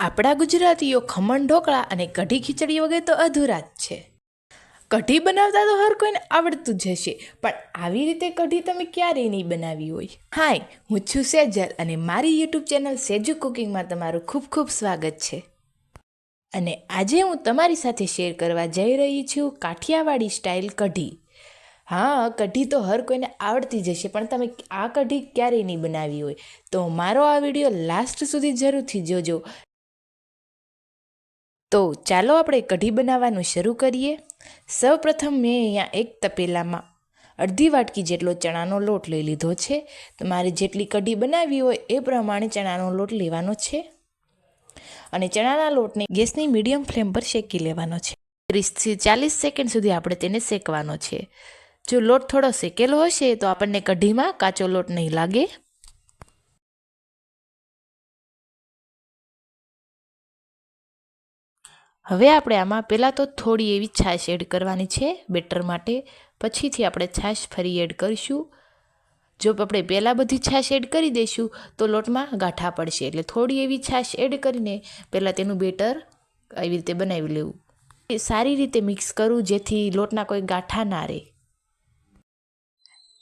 આપણા ગુજરાતીઓ ખમણ ઢોકળા અને કઢી ખીચડી વગેરે તો અધૂરા જ છે. કઢી બનાવતા તો હર કોઈને આવડતું જ હશે, પણ આવી રીતે કઢી તમે ક્યારેય નહીં બનાવી હોય. હાય, હું છું સેજલ અને મારી યુટ્યુબ ચેનલ સેજુ કુકિંગમાં તમારું ખૂબ ખૂબ સ્વાગત છે. અને આજે હું તમારી સાથે શેર કરવા જઈ રહી છું કાઠિયાવાડી સ્ટાઇલ કઢી. હા, કઢી તો હર કોઈને આવડતી જ હશે, પણ તમે આ કઢી ક્યારેય નહીં બનાવી હોય. તો મારો આ વીડિયો લાસ્ટ સુધી જરૂરથી જોજો. તો ચાલો આપણે કઢી બનાવવાનું શરૂ કરીએ. સૌપ્રથમ મેં અહીંયા એક તપેલામાં અડધી વાટકી જેટલો ચણાનો લોટ લઈ લીધો છે. તમારે જેટલી કઢી બનાવવી હોય એ પ્રમાણે ચણાનો લોટ લેવાનો છે. અને ચણાના લોટને ગેસની મીડિયમ ફ્લેમ પર શેકી લેવાનો છે. ત્રીસથી ચાલીસ સેકન્ડ સુધી આપણે તેને શેકવાનો છે. જો લોટ થોડો શેકેલો હશે તો આપણને કઢીમાં કાચો લોટ નહીં લાગે. હવે આપણે આમાં પહેલાં તો થોડી એવી છાશ એડ કરવાની છે, બેટર માટે. પછીથી આપણે છાશ ફરી એડ કરીશું. જો આપણે પહેલાં બધી છાશ એડ કરી દઈશું, તો લોટમાં ગાંઠા પડશે. એટલે થોડી એવી છાશ એડ કરીને પહેલાં તેનું બેટર આવી રીતે બનાવી લેવું. સારી રીતે મિક્સ કરવું જેથી લોટના કોઈ ગાંઠા ના રહે.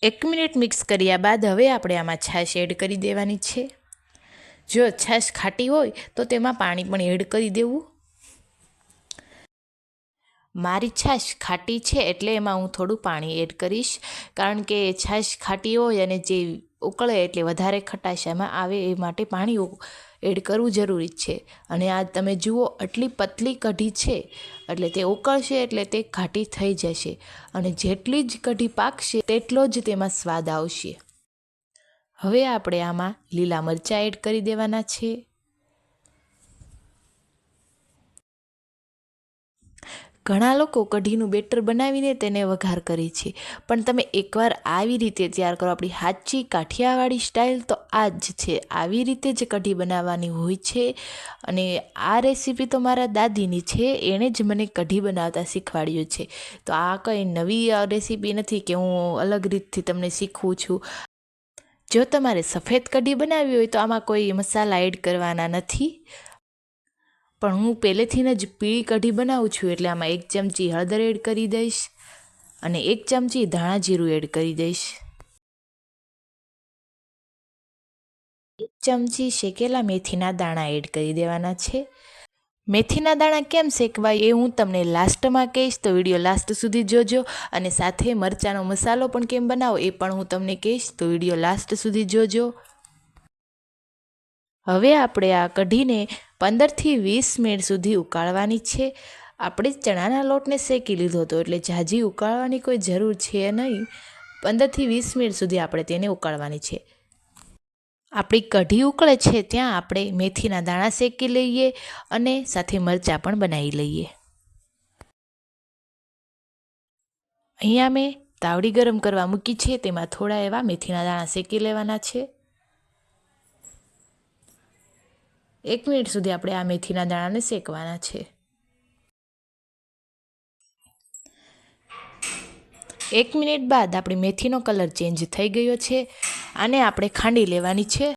એક મિનિટ મિક્સ કર્યા બાદ હવે આપણે આમાં છાશ એડ કરી દેવાની છે. જો છાશ ખાટી હોય, તો તેમાં પાણી પણ એડ કરી દેવું. મારી છાશ ખાટી છે એટલે એમાં હું થોડું પાણી એડ કરીશ. કારણ કે છાશ ખાટી હોય અને જે ઉકળે એટલે વધારે ખટાશ એમાં આવે એ માટે પાણી એડ કરવું જરૂરી છે. અને આ તમે જુઓ આટલી પતલી કઢી છે, એટલે તે ઉકળશે એટલે તે ઘાટી થઈ જશે. અને જેટલી જ કઢી પાકશે તેટલો જ તેમાં સ્વાદ આવશે. હવે આપણે આમાં લીલા મરચાં એડ કરી દેવાના છે. ઘણા લોકો કઢીનું બેટર બનાવીને તેને વઘાર કરે છે. પણ તમે એકવાર આવી રીતે તૈયાર કરો આપણી હાચી કાઠિયાવાડી સ્ટાઇલ તો આ જ છે. આવી રીતે જ કઢી બનાવવાની હોય છે. અને આ રેસીપી તો મારા દાદીની છે. એણે જ મને કઢી બનાવતા શીખવાડ્યું છે. તો આ કંઈ નવી રેસીપી નથી કે હું અલગ રીતથી તમને શીખવું છું. જો તમારે સફેદ કઢી બનાવવી હોય તો આમાં કોઈ મસાલા એડ કરવાના નથી. પણ હું પહેલેથી જ પીળી કઢી બનાવું છું એટલે આમાં એક ચમચી હળદર એડ કરી દઈશ અને એક ચમચી ધાણા જીરું એડ કરી દઈશ. એક ચમચી શેકેલા મેથીના દાણા એડ કરી દેવાના છે. મેથીના દાણા કેમ શેકવાય એ હું તમને લાસ્ટમાં કહીશ, તો વીડિયો લાસ્ટ સુધી જોજો અને સાથે મરચાંનો મસાલો પણ કેમ બનાવો એ પણ હું તમને કહીશ, તો વીડિયો લાસ્ટ સુધી જોજો. હવે આપણે આ કઢીને પંદરથી વીસ મિનિટ સુધી ઉકાળવાની છે. આપણે ચણાના લોટને શેકી લીધો હતો, એટલે જાજી ઉકાળવાની કોઈ જરૂર છે નહીં. પંદરથી વીસ મિનિટ સુધી આપણે તેને ઉકાળવાની છે. આપણી કઢી ઉકળે છે ત્યાં આપણે મેથીના દાણા શેકી લઈએ અને સાથે મરચાં પણ બનાવી લઈએ. અહીંયા મેં તાવડી ગરમ કરવા મૂકી છે, તેમાં થોડા એવા મેથીના દાણા શેકી લેવાના છે. એક મિનિટ સુધી આપણે આ મેથીના દાણાને શેકવાના છે. એક મિનિટ બાદ આપણી મેથીનો કલર ચેન્જ થઈ ગયો છે આને આપણે ખાંડી લેવાની છે.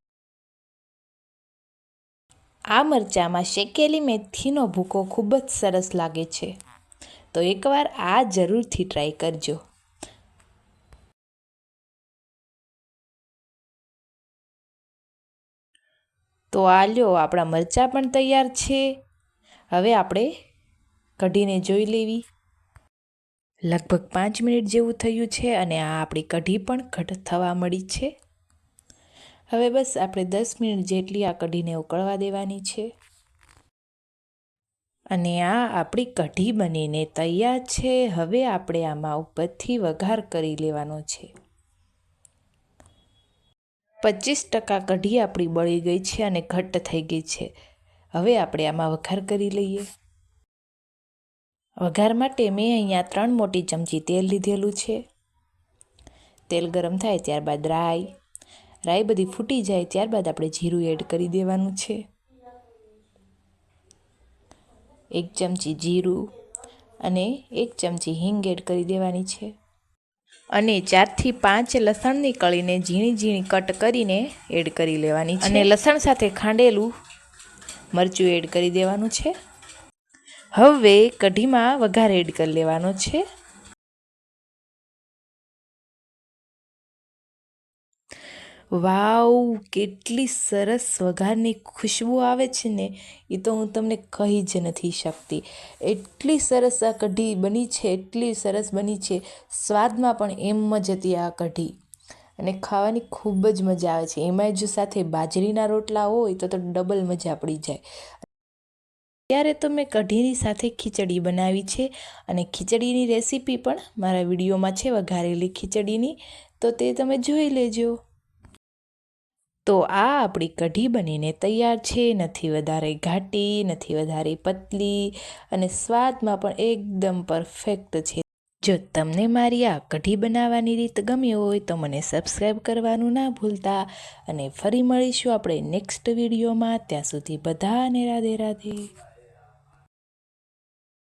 આ મરચાંમાં શેકેલી મેથીનો ભૂકો ખૂબ જ સરસ લાગે છે. તો એકવાર આ જરૂરથી ટ્રાય કરજો. તો આ લ્યો, આપણા મરચાં પણ તૈયાર છે. હવે આપણે કઢીને જોઈ લેવી. લગભગ પાંચ મિનિટ જેવું થયું છે અને આ આપણી કઢી પણ ઘટ થવા મળી છે. હવે બસ આપણે દસ મિનિટ જેટલી આ કઢીને ઉકળવા દેવાની છે. અને આ આપણી કઢી બનીને તૈયાર છે. હવે આપણે આમાં ઉપરથી વઘાર કરી લેવાનો છે. પચીસ ટકા કઢી આપણી બળી ગઈ છે અને ઘટ્ટ થઈ ગઈ છે. હવે આપણે આમાં વઘાર કરી લઈએ. વઘાર માટે મેં અહીંયા ત્રણ મોટી ચમચી તેલ લીધેલું છે. તેલ ગરમ થાય ત્યારબાદ રાઈ. રાઈ બધી ફૂટી જાય ત્યારબાદ આપણે જીરું એડ કરી દેવાનું છે. એક ચમચી જીરું અને એક ચમચી હિંગ એડ કરી દેવાની છે. અને ચારથી પાંચ લસણની કળીને ઝીણી ઝીણી કટ કરીને એડ કરી લેવાની અને લસણ સાથે ખાંડેલું મરચું એડ કરી દેવાનું છે. હવે કઢીમાં વઘાર એડ કરી લેવાનો છે. વાવ, કેટલી સરસ વઘારની ખુશ્બુ આવે છે ને એ તો હું તમને કહી જ નથી શકતી. એટલી સરસ આ કઢી બની છે, એટલી સરસ બની છે, સ્વાદમાં પણ એમ જ હતી આ કઢી. અને ખાવાની ખૂબ જ મજા આવે છે. એમાંય જો સાથે બાજરીના રોટલા હોય, તો તો ડબલ મજા પડી જાય. ત્યારે તો મેં કઢીની સાથે ખીચડી બનાવી છે. અને ખીચડીની રેસીપી પણ મારા વિડીયોમાં છે, વઘારેલી ખીચડીની. તો તે તમે જોઈ લેજો. તો આ આપણી કઢી બનીને તૈયાર છે. નથી વધારે ઘાટી, નથી વધારે પતલી અને સ્વાદમાં પણ એકદમ પરફેક્ટ છે. જો તમને મારી આ કઢી બનાવવાની રીત ગમી હોય તો મને સબસ્ક્રાઈબ કરવાનું ના ભૂલતા અને ફરી મળીશું આપણે નેક્સ્ટ વિડીયોમાં. ત્યાં સુધી બધાને રાધે રાધે.